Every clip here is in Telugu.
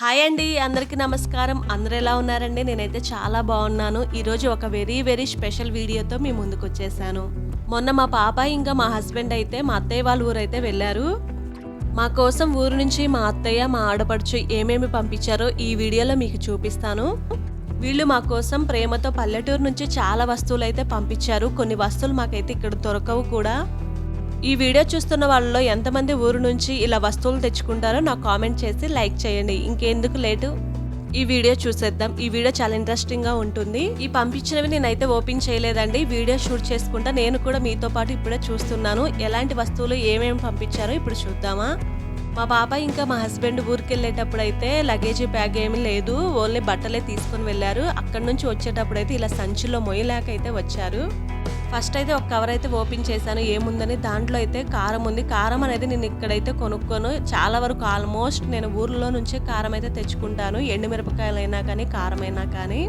హాయ్ అండి అందరికీ నమస్కారం. అందరు ఎలా ఉన్నారండి? నేనైతే చాలా బాగున్నాను. ఈరోజు ఒక వెరీ వెరీ స్పెషల్ వీడియోతో మీ ముందుకు వచ్చేసాను. మొన్న మా పాప ఇంకా మా హస్బెండ్ అయితే మా అత్తయ్య వాళ్ళ ఊరైతే వెళ్ళారు. మా కోసం ఊరు నుంచి మా అత్తయ్య మా ఆడపడుచు ఏమేమి పంపించారో ఈ వీడియోలో మీకు చూపిస్తాను. వీళ్ళు మా కోసం ప్రేమతో పల్లెటూరు నుంచి చాలా వస్తువులు అయితే పంపించారు. కొన్ని వస్తువులు మాకైతే ఇక్కడ దొరకవు కూడా. ఈ వీడియో చూస్తున్న వాళ్ళలో ఎంతమంది ఊరు నుంచి ఇలా వస్తువులు తెచ్చుకుంటారో నాకు కామెంట్ చేసి లైక్ చేయండి. ఇంకెందుకు లేటు? ఈ వీడియో చూసేద్దాం. ఈ వీడియో చాలా ఇంట్రెస్టింగ్గా ఉంటుంది. ఈ పంపించినవి నేనైతే ఓపెన్ చేయలేదండి. వీడియో షూట్ చేసుకుంటా. నేను కూడా మీతో పాటు ఇప్పుడే చూస్తున్నాను. ఎలాంటి వస్తువులు ఏమేమి పంపించారో ఇప్పుడు చూద్దామా? మా పాప ఇంకా మా హస్బెండ్ ఊరికి వెళ్ళేటప్పుడు అయితే లగేజ్ బ్యాగ్ ఏమీ లేదు. ఓన్లీ బట్టలే తీసుకొని వెళ్ళారు. అక్కడ నుంచి వచ్చేటప్పుడు అయితే ఇలా సంచిలో మొయ్యలేక అయితే వచ్చారు. ఫస్ట్ అయితే ఒక కవర్ అయితే ఓపెన్ చేశాను. ఏముందని దాంట్లో అయితే కారం ఉంది. కారం అనేది నేను ఇక్కడైతే కొనుక్కోను. చాలా వరకు ఆల్మోస్ట్ నేను ఊర్లో నుంచే కారం అయితే తెచ్చుకుంటాను. ఎండుమిరపకాయలైనా కానీ కారమైనా కానీ.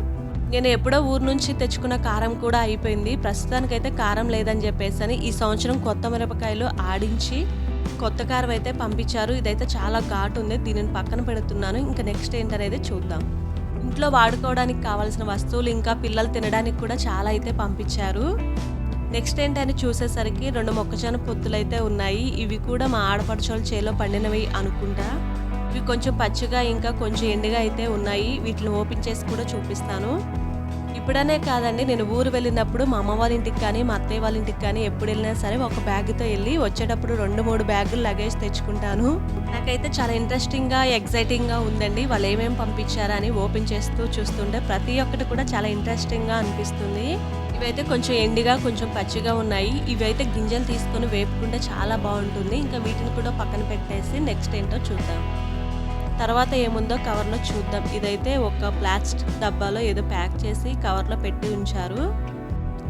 నేను ఎప్పుడో ఊరు నుంచి తెచ్చుకున్న కారం కూడా అయిపోయింది. ప్రస్తుతానికైతే కారం లేదని చెప్పేసి ఈ సంవత్సరం కొత్త మిరపకాయలు ఆడించి కొత్త కారం అయితే పంపించారు. ఇదైతే చాలా ఘాటు ఉంది. దీనిని పక్కన పెడుతున్నాను. ఇంకా నెక్స్ట్ ఏంటనేది చూద్దాం. ఇంట్లో వాడుకోవడానికి కావాల్సిన వస్తువులు ఇంకా పిల్లలు తినడానికి కూడా చాలా అయితే పంపించారు. నెక్స్ట్ ఏంటని చూసేసరికి రెండు మొక్కజొన్న పొత్తులు అయితే ఉన్నాయి. ఇవి కూడా మా ఆడపడుచోళ్ళ చేలో పండినవి అనుకుంటా. ఇవి కొంచెం పచ్చిగా ఇంకా కొంచెం ఎండుగా అయితే ఉన్నాయి. వీటిని ఓపెన్ చేసి కూడా చూపిస్తాను. ఇప్పుడనే కాదండి నేను ఊరు వెళ్ళినప్పుడు మా అమ్మ వాళ్ళ ఇంటికి కానీ మా అత్తయ్య వాళ్ళ ఇంటికి కానీ ఎప్పుడు వెళ్ళినా సరే ఒక బ్యాగ్తో వెళ్ళి వచ్చేటప్పుడు రెండు మూడు బ్యాగులు లగేజ్ తెచ్చుకుంటాను. నాకైతే చాలా ఇంట్రెస్టింగ్గా ఎగ్జైటింగ్గా ఉందండి. వాళ్ళు ఏమేమి పంపించారని ఓపెన్ చేస్తూ చూస్తుంటే ప్రతి ఒక్కటి కూడా చాలా ఇంట్రెస్టింగ్గా అనిపిస్తుంది. ఇవైతే కొంచెం ఎండిగా కొంచెం పచ్చిగా ఉన్నాయి. ఇవైతే గింజలు తీసుకొని వేపుకుంటే చాలా బాగుంటుంది. ఇంకా వీటిని కూడా పక్కన పెట్టేసి నెక్స్ట్ ఏంటో చూద్దాం. తర్వాత ఏముందో కవర్లో చూద్దాం. ఇదైతే ఒక ప్లాస్టిక్ డబ్బాలో ఏదో ప్యాక్ చేసి కవర్లో పెట్టి ఉంచారు.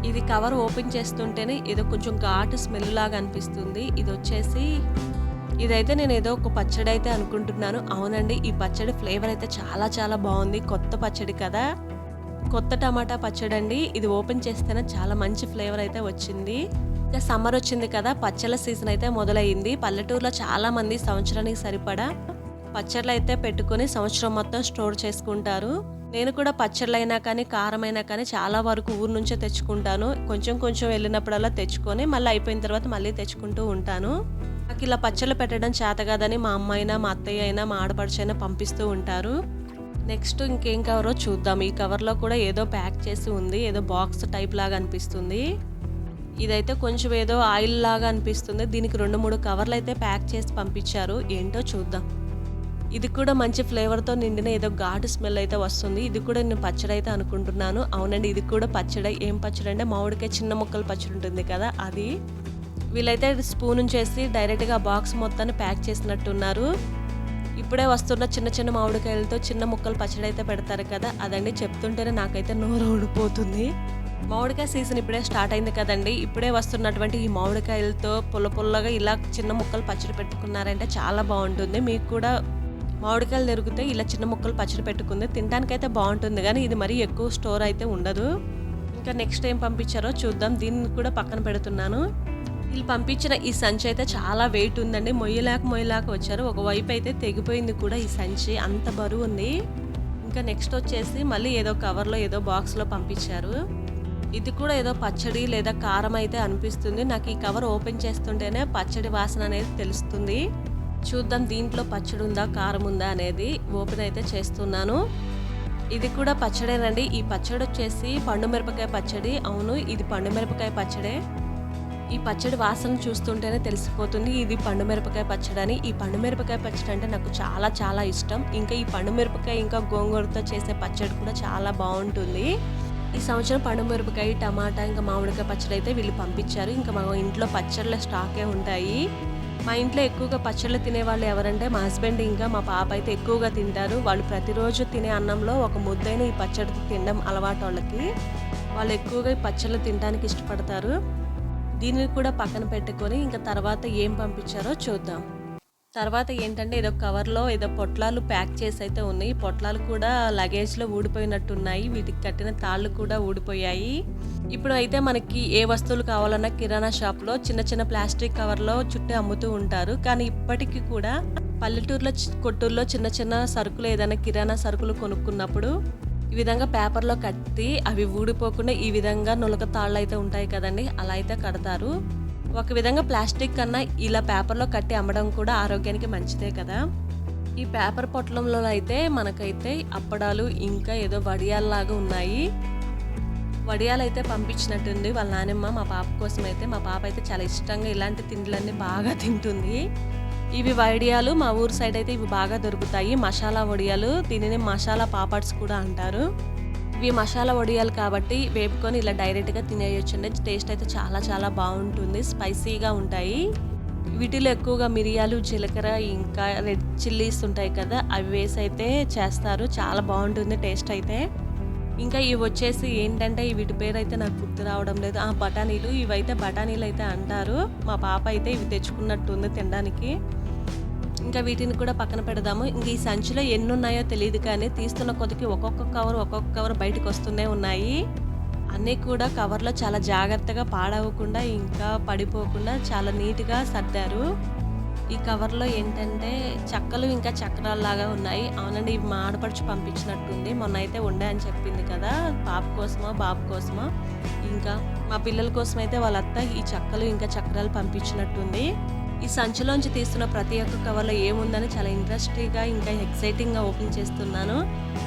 ఇది కవర్ ఓపెన్ చేస్తుంటేనే ఏదో కొంచెం ఘాటు స్మెల్ లాగా అనిపిస్తుంది. ఇది వచ్చేసి ఇదైతే నేను ఏదో ఒక పచ్చడి అయితే అనుకుంటున్నాను. అవునండి ఈ పచ్చడి ఫ్లేవర్ అయితే చాలా చాలా బాగుంది. కొత్త పచ్చడి కదా. కొత్త టమాటా పచ్చడి అండి ఇది ఓపెన్ చేస్తేనే చాలా మంచి ఫ్లేవర్ అయితే వచ్చింది. ఇంకా సమ్మర్ వచ్చింది కదా పచ్చళ్ళ సీజన్ అయితే మొదలైంది పల్లెటూరులో చాలా మంది సంవత్సరానికి సరిపడా పచ్చళ్ళు అయితే పెట్టుకొని సంవత్సరం మొత్తం స్టోర్ చేసుకుంటారు. నేను కూడా పచ్చళ్ళైనా కానీ కారం అయినా కానీ చాలా వరకు ఊరు నుంచే తెచ్చుకుంటాను. కొంచెం కొంచెం వెళ్ళినప్పుడల్లా తెచ్చుకొని మళ్ళీ అయిపోయిన తర్వాత మళ్ళీ తెచ్చుకుంటూ ఉంటాను. నాకు ఇలా పచ్చళ్ళు పెట్టడం చేత కాదని మా అమ్మ అయినా మా అత్తయ్య అయినా మా ఆడపడిచైనా పంపిస్తూ ఉంటారు. నెక్స్ట్ ఇంకేం కవరో చూద్దాం. ఈ కవర్లో కూడా ఏదో ప్యాక్ చేసి ఉంది. ఏదో బాక్స్ టైప్ లాగా అనిపిస్తుంది. ఇదైతే కొంచెం ఏదో ఆయిల్ లాగా అనిపిస్తుంది. దీనికి రెండు మూడు కవర్లు అయితే ప్యాక్ చేసి పంపించారు. ఏంటో చూద్దాం. ఇది కూడా మంచి ఫ్లేవర్తో నిండిన ఏదో ఘాటు స్మెల్ అయితే వస్తుంది. ఇది కూడా నేను పచ్చడి అయితే అనుకుంటున్నాను. అవునండి ఇది కూడా పచ్చడి. ఏం పచ్చడి అంటే మామిడికాయ చిన్న ముక్కలు పచ్చడి ఉంటుంది కదా అది. వీళ్ళైతే స్పూన్ చేసి డైరెక్ట్గా బాక్స్ మొత్తాన్ని ప్యాక్ చేసినట్టున్నారు. ఇప్పుడే వస్తున్న చిన్న చిన్న మామిడికాయలతో చిన్న ముక్కలు పచ్చడి అయితే పెడతారు కదా అదండి చెప్తుంటేనే నాకైతే నోరు ఊడిపోతుంది. మామిడికాయ సీజన్ ఇప్పుడే స్టార్ట్ అయింది కదండి. ఇప్పుడే వస్తున్నటువంటి ఈ మామిడికాయలతో పుల్ల పుల్లగా ఇలా చిన్న ముక్కలు పచ్చడి పెట్టుకున్నారంటే చాలా బాగుంటుంది. మీకు కూడా మామిడికాయలు దొరికితే ఇలా చిన్న ముక్కలు పచ్చడి పెట్టుకుంది. తినడానికైతే బాగుంటుంది కానీ ఇది మరీ ఎక్కువ స్టోర్ అయితే ఉండదు. ఇంకా నెక్స్ట్ ఏం పంపించారో చూద్దాం. దీన్ని కూడా పక్కన పెడుతున్నాను. వీళ్ళు పంపించిన ఈ సంచి అయితే చాలా వెయిట్ ఉందండి. మొయ్యలాక మొయ్యలాక వచ్చారు. ఒకవైపు అయితే తెగిపోయింది కూడా ఈ సంచి. అంత బరువు ఉంది. ఇంకా నెక్స్ట్ వచ్చేసి మళ్ళీ ఏదో కవర్లో ఏదో బాక్స్లో పంపించారు. ఇది కూడా ఏదో పచ్చడి లేదా కారం అయితే అనిపిస్తుంది. నాకు ఈ కవర్ ఓపెన్ చేస్తుంటేనే పచ్చడి వాసన అనేది తెలుస్తుంది. చూద్దాం దీంట్లో పచ్చడి ఉందా కారం ఉందా అనేది ఓపెన్ అయితే చేస్తున్నాను. ఇది కూడా పచ్చడేనండి. ఈ పచ్చడి వచ్చేసి పండు మిరపకాయ పచ్చడి. అవును ఇది పండు మిరపకాయ పచ్చడే. ఈ పచ్చడి వాసన చూస్తుంటేనే తెలిసిపోతుంది ఇది పండు మిరపకాయ పచ్చడి అని ఈ పండు మిరపకాయ పచ్చడి అంటే నాకు చాలా చాలా ఇష్టం. ఇంకా ఈ పండు మిరపకాయ ఇంకా గోంగూరతో చేసే పచ్చడి కూడా చాలా బాగుంటుంది. ఈ సంవత్సరం పండు మిరపకాయ టమాటా ఇంకా మామిడికాయ పచ్చడి అయితే వీళ్ళు పంపించారు. ఇంకా మా ఇంట్లో పచ్చళ్ళ స్టాకే ఉంటాయి. మా ఇంట్లో ఎక్కువగా పచ్చళ్ళు తినే వాళ్ళు ఎవరంటే మా హస్బెండ్ ఇంకా మా పాప అయితే ఎక్కువగా తింటారు. వాళ్ళు ప్రతిరోజు తినే అన్నంలో ఒక ముద్దైన ఈ పచ్చడి తినడం అలవాటు వాళ్ళకి వాళ్ళు ఎక్కువగా ఈ పచ్చళ్ళు తినడానికి ఇష్టపడతారు. దీనిని కూడా పక్కన పెట్టుకొని ఇంకా తర్వాత ఏం పంపించారో చూద్దాం. తర్వాత ఏంటంటే ఏదో కవర్లో ఏదో పొట్లాలు ప్యాక్ చేసి అయితే ఉన్నాయి. పొట్లాలు కూడా లగేజ్లో ఊడిపోయినట్టున్నాయి. వీటికి కట్టిన తాళ్ళు కూడా ఊడిపోయాయి. ఇప్పుడు అయితే మనకి ఏ వస్తువులు కావాలన్నా కిరాణా షాప్లో చిన్న చిన్న ప్లాస్టిక్ కవర్లో చుట్టి అమ్ముతూ ఉంటారు. కానీ ఇప్పటికీ కూడా పల్లెటూరులో కొట్టూరులో చిన్న చిన్న సరుకులు ఏదైనా కిరాణా సరుకులు కొనుక్కున్నప్పుడు ఈ విధంగా పేపర్లో కట్టి అవి ఊడిపోకుండా ఈ విధంగా నులక తాళ్ళు అయితే ఉంటాయి కదండి. అలా అయితే కడతారు. ఒక విధంగా ప్లాస్టిక్ కన్నా ఇలా పేపర్లో కట్టి అమ్మడం కూడా ఆరోగ్యానికి మంచిదే కదా. ఈ పేపర్ పొట్లంలో అయితే మనకైతే అప్పడాలు ఇంకా ఏదో వడియాల్లాగా ఉన్నాయి. వడియాలు అయితే పంపించినట్టుంది వాళ్ళ నానమ్మ మా పాప కోసం అయితే మా పాప అయితే చాలా ఇష్టంగా ఇలాంటి తిండ్లన్నీ బాగా తింటుంది. ఇవి వడియాలు మా ఊరు సైడ్ అయితే ఇవి బాగా దొరుకుతాయి. మసాలా వడియాలు దీనిని మసాలా పాపడ్స్ కూడా అంటారు. ఇవి మసాలా వడియాలు కాబట్టి వేపుకొని ఇలా డైరెక్ట్గా తినేయొచ్చండి. టేస్ట్ అయితే చాలా చాలా బాగుంటుంది. స్పైసీగా ఉంటాయి. వీటిలో ఎక్కువగా మిరియాలు జీలకర్ర ఇంకా రెడ్ చిల్లీస్ ఉంటాయి కదా అవి వేసి అయితే చేస్తారు. చాలా బాగుంటుంది టేస్ట్ అయితే. ఇంకా ఇవి వచ్చేసి ఏంటంటే వీటి పేరు అయితే నాకు గుర్తు రావడం లేదు. ఆ బఠానీలు ఇవైతే బఠానీలు అయితే అంటారు. మా పాప అయితే ఇవి తెచ్చుకున్నట్టుంది తినడానికి. ఇంకా వీటిని కూడా పక్కన పెడదాము. ఇంక ఈ సంచిలో ఎన్ని ఉన్నాయో తెలియదు కానీ తీస్తున్న కొద్దికి ఒక్కొక్క కవర్ ఒక్కొక్క కవర్ బయటకు వస్తూనే ఉన్నాయి. అన్నీ కూడా కవర్లో చాలా జాగ్రత్తగా పాడవకుండా ఇంకా పడిపోకుండా చాలా నీట్గా సర్దారు. ఈ కవర్లో ఏంటంటే చెక్కలు ఇంకా చక్రాల్లాగా ఉన్నాయి. అవునండి ఇవి మాడపడిచి పంపించినట్టుంది. మొన్న అయితే ఉండే అని చెప్పింది కదా పాప కోసమో బాబు కోసమో. ఇంకా మా పిల్లల కోసం అయితే వాళ్ళ అత్త ఈ చెక్కలు ఇంకా చక్రాలు పంపించినట్టుంది. ఈ సంచిలోంచి తీస్తున్న ప్రతి ఒక్క కవర్లో ఏముందని చాలా ఇంట్రెస్టింగ్గా ఇంకా ఎక్సైటింగ్గా ఓపెన్ చేస్తున్నాను.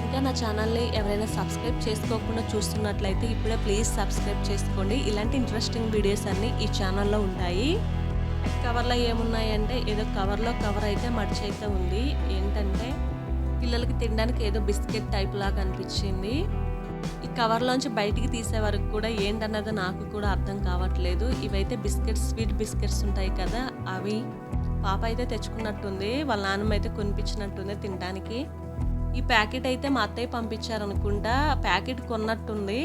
ఇంకా నా ఛానల్ని ఎవరైనా సబ్స్క్రైబ్ చేసుకోకుండా చూస్తున్నట్లయితే ఇప్పుడే ప్లీజ్ సబ్స్క్రైబ్ చేసుకోండి. ఇలాంటి ఇంట్రెస్టింగ్ వీడియోస్ అన్నీ ఈ ఛానల్లో ఉంటాయి. కవర్లో ఏమున్నాయంటే ఏదో కవర్లో కవర్ అయితే మడిచి అయితే ఉంది. ఏంటంటే పిల్లలకి తినడానికి ఏదో బిస్కెట్ టైప్ లాగా అనిపించింది. ఈ కవర్లోంచి బయటికి తీసే వరకు కూడా ఏంటన్నది నాకు కూడా అర్థం కావట్లేదు. ఇవైతే బిస్కెట్స్ స్వీట్ బిస్కెట్స్ ఉంటాయి కదా అవి పాప అయితే తెచ్చుకున్నట్టుంది వాళ్ళ నాన్నమ్మ అయితే కొనిపించినట్టుంది తినడానికి. ఈ ప్యాకెట్ అయితే మా అత్తయ్య పంపించారనుకుంటా ప్యాకెట్ కొన్నట్టుంది.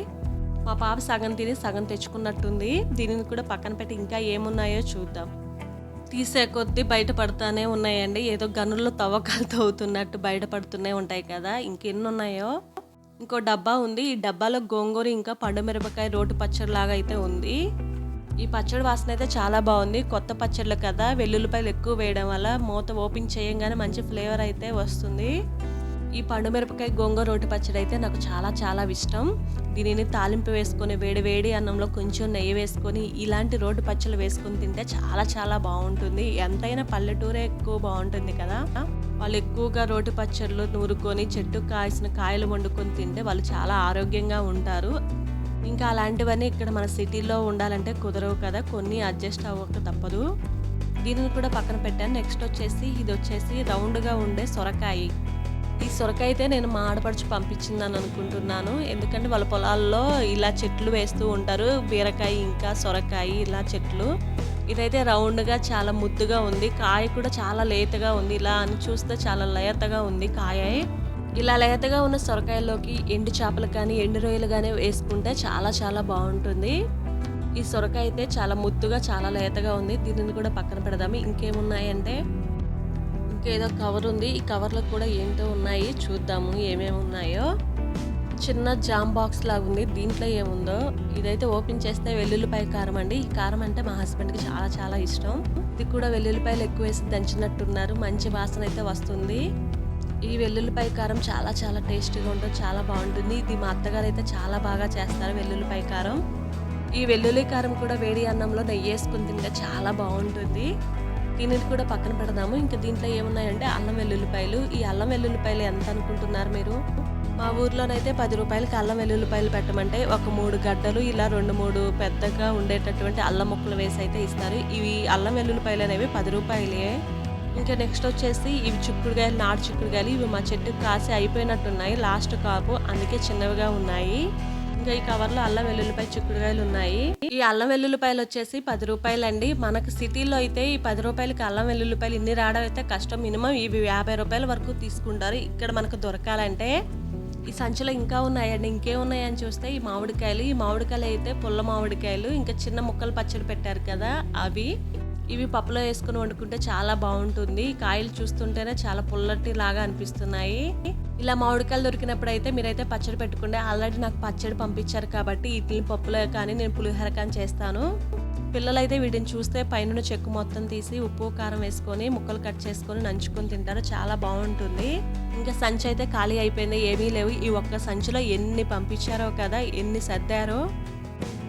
మా పాప సగం తిని సగం తెచ్చుకున్నట్టుంది. దీనిని కూడా పక్కన పెట్టి ఇంకా ఏమున్నాయో చూద్దాం. తీసే కొద్దీ బయటపడుతూనే ఉన్నాయండి. ఏదో గనుల్లో తవ్వకాలు తవ్వుతున్నట్టు బయటపడుతూనే ఉంటాయి కదా ఇంకెన్ని ఉన్నాయో ఇంకో డబ్బా ఉంది. ఈ డబ్బాలో గోంగూర ఇంకా పండు మిరపకాయ రోటి పచ్చడి లాగా అయితే ఉంది. ఈ పచ్చడి వాసన అయితే చాలా బాగుంది. కొత్త పచ్చళ్ళు కదా. వెల్లుల్లిపాయలు ఎక్కువ వేయడం వల్ల మూత ఓపెన్ చేయంగానే మంచి ఫ్లేవర్ అయితే వస్తుంది. ఈ పండు మిరపకాయ గోంగూర రోటి పచ్చడి అయితే నాకు చాలా చాలా ఇష్టం. దీనిని తాలింపు వేసుకొని వేడి వేడి అన్నంలో కొంచెం నెయ్యి వేసుకొని ఇలాంటి రోటి పచ్చళ్ళు వేసుకొని తింటే చాలా చాలా బాగుంటుంది. ఎంతైనా పల్లెటూరే ఎక్కువ బాగుంటుంది కదా. వాళ్ళు ఎక్కువగా రోటి పచ్చళ్ళు నూరుకొని చెట్టు కాసిన కాయలు వండుకొని తింటే వాళ్ళు చాలా ఆరోగ్యంగా ఉంటారు. ఇంకా అలాంటివన్నీ ఇక్కడ మన సిటీలో ఉండాలంటే కుదరవు కదా. కొన్ని అడ్జస్ట్ అవ్వక తప్పదు. దీనిని కూడా పక్కన పెట్టాను. నెక్స్ట్ వచ్చేసి ఇది వచ్చేసి రౌండ్గా ఉండే సొరకాయ. ఈ సొరకాయ అయితే నేను మా ఆడపడుచు పంపించిందని అనుకుంటున్నాను. ఎందుకంటే వాళ్ళ పొలాల్లో ఇలా చెట్లు వేస్తూ ఉంటారు. బీరకాయ ఇంకా సొరకాయ ఇలా చెట్లు. ఇదైతే రౌండ్గా చాలా ముద్దుగా ఉంది. కాయ కూడా చాలా లేతగా ఉంది. ఇలా అని చూస్తే చాలా లేతగా ఉంది కాయ. ఇలా లేతగా ఉన్న సొరకాయలోకి ఎండు చేపలు కానీ ఎండు రొయ్యలు కానీ వేసుకుంటే చాలా చాలా బాగుంటుంది. ఈ సొరకాయ అయితే చాలా ముద్దుగా చాలా లేతగా ఉంది. దీనిని కూడా పక్కన పెడదాము. ఇంకేమున్నాయంటే ఏదో కవర్ ఉంది. ఈ కవర్లో కూడా ఏంటో ఉన్నాయి. చూద్దాము ఏమేమి ఉన్నాయో. చిన్న జామ్ బాక్స్ లాగా ఉంది. దీంట్లో ఏముందో. ఇదైతే ఓపెన్ చేస్తే వెల్లుల్లిపాయ కారం అండి. ఈ కారం అంటే మా హస్బెండ్కి చాలా చాలా ఇష్టం. ఇది కూడా వెల్లుల్లిపాయలు ఎక్కువ వేసి దంచినట్టున్నారు. మంచి వాసన అయితే వస్తుంది. ఈ వెల్లుల్లిపాయ కారం చాలా చాలా టేస్టీగా ఉంటుంది. చాలా బాగుంటుంది. ఇది మా అత్తగారు అయితే చాలా బాగా చేస్తారు వెల్లుల్లిపాయ కారం. ఈ వెల్లుల్లి కారం కూడా వేడి అన్నంలో నెయ్యి వేసుకుని తింటే చాలా బాగుంటుంది. దీనిని కూడా పక్కన పెడదాము. ఇంకా దీంట్లో ఏమున్నాయంటే అల్లం వెల్లుల్లిపాయలు. ఈ అల్లం వెల్లుల్లిపాయలు ఎంత అనుకుంటున్నారు మీరు? మా ఊర్లోనైతే పది రూపాయలకి అల్లం వెల్లుల్లిపాయలు పెట్టమంటే ఒక మూడు గడ్డలు ఇలా రెండు మూడు పెద్దగా ఉండేటటువంటి అల్లం ముక్కలు వేసి అయితే ఇస్తారు. ఇవి అల్లం వెల్లుల్లిపాయలు అనేవి పది రూపాయలే. ఇంకా నెక్స్ట్ వచ్చేసి ఇవి చిక్కుడుగాయలు నాటు చిక్కుడుగాయలు ఇవి మా చెట్టుకు కాసి అయిపోయినట్టున్నాయి. లాస్ట్ కాపు అందుకే చిన్నవిగా ఉన్నాయి. ఇంకా ఈ కవర్లో అల్లం వెల్లుల్లిపాయ చిక్కుడుగాయలు ఉన్నాయి. ఈ అల్లం వెల్లుల్లిపాయలు వచ్చేసి పది రూపాయలండి. మనకు సిటీలో అయితే ఈ పది రూపాయలకి అల్లం వెల్లుల్లిపాయలు ఇన్ని రావడం అయితే కష్టం మినిమం. ఇవి యాభై రూపాయల వరకు తీసుకుంటారు. ఇక్కడ మనకు దొరకాలంటే ఈ సంచిలో ఇంకా ఉన్నాయండి. ఇంకేమున్నాయని చూస్తే ఈ మామిడికాయలు. ఈ మామిడికాయలు అయితే పుల్ల మామిడికాయలు. ఇంకా చిన్న ముక్కలు పచ్చడి పెట్టారు కదా అవి. ఇవి పప్పులో వేసుకుని వండుకుంటే చాలా బాగుంటుంది. కాయలు చూస్తుంటేనే చాలా పుల్లటి లాగా అనిపిస్తున్నాయి. ఇలా మామిడికాయలు దొరికినప్పుడు అయితే మీరైతే పచ్చడి పెట్టుకుంటే ఆల్రెడీ నాకు పచ్చడి పంపించారు కాబట్టి ఇడ్లీ పప్పులో కానీ నేను పులిహోర కానీ చేస్తాను. పిల్లలైతే వీటిని చూస్తే పైన చెక్కు మొత్తం తీసి ఉప్పు కారం వేసుకొని ముక్కలు కట్ చేసుకొని నంచుకొని తింటారు. చాలా బాగుంటుంది. ఇంకా సంచి అయితే ఖాళీ అయిపోయింది. ఏమీ లేవు. ఈ ఒక్క సంచిలో ఎన్ని పంపించారో కదా ఎన్ని సర్దారో.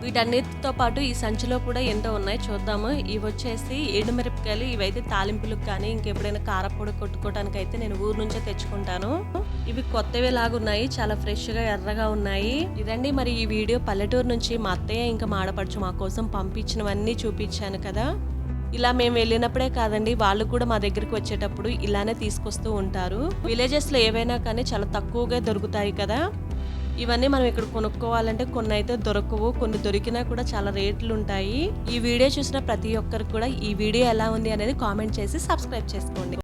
వీటన్నిటితో పాటు ఈ సంచిలో కూడా ఎంతో ఉన్నాయి. చూద్దాము. ఇవి వచ్చేసి ఎండుమిరపకాయలు. ఇవైతే తాలింపులకు కానీ ఇంకెప్పుడైనా కారపొడి కొట్టుకోవడానికి అయితే నేను ఊరు నుంచే తెచ్చుకుంటాను. ఇవి కొత్తవి లాగున్నాయి చాలా ఫ్రెష్గా ఎర్రగా ఉన్నాయి. ఇదండి మరి ఈ వీడియో. పల్లెటూరు నుంచి మా అత్తయ్య ఇంకా మాడపడుచు మా కోసం పంపించినవన్నీ చూపించాను కదా. ఇలా మేము వెళ్ళినప్పుడే కాదండి వాళ్ళు కూడా మా దగ్గరికి వచ్చేటప్పుడు ఇలానే తీసుకొస్తూ ఉంటారు. విలేజెస్లో ఏవైనా కానీ చాలా తక్కువగా దొరుకుతాయి కదా. ఇవన్నీ మనం ఇక్కడ కొనుక్కోవాలంటే కొన్ని అయితే దొరకవు కొన్ని దొరికినా కూడా చాలా రేట్లు ఉంటాయి ఈ వీడియో చూసిన ప్రతి ఒక్కరికి కూడా ఈ వీడియో ఎలా ఉంది అనేది కామెంట్ చేసి సబ్స్క్రైబ్ చేసుకోండి.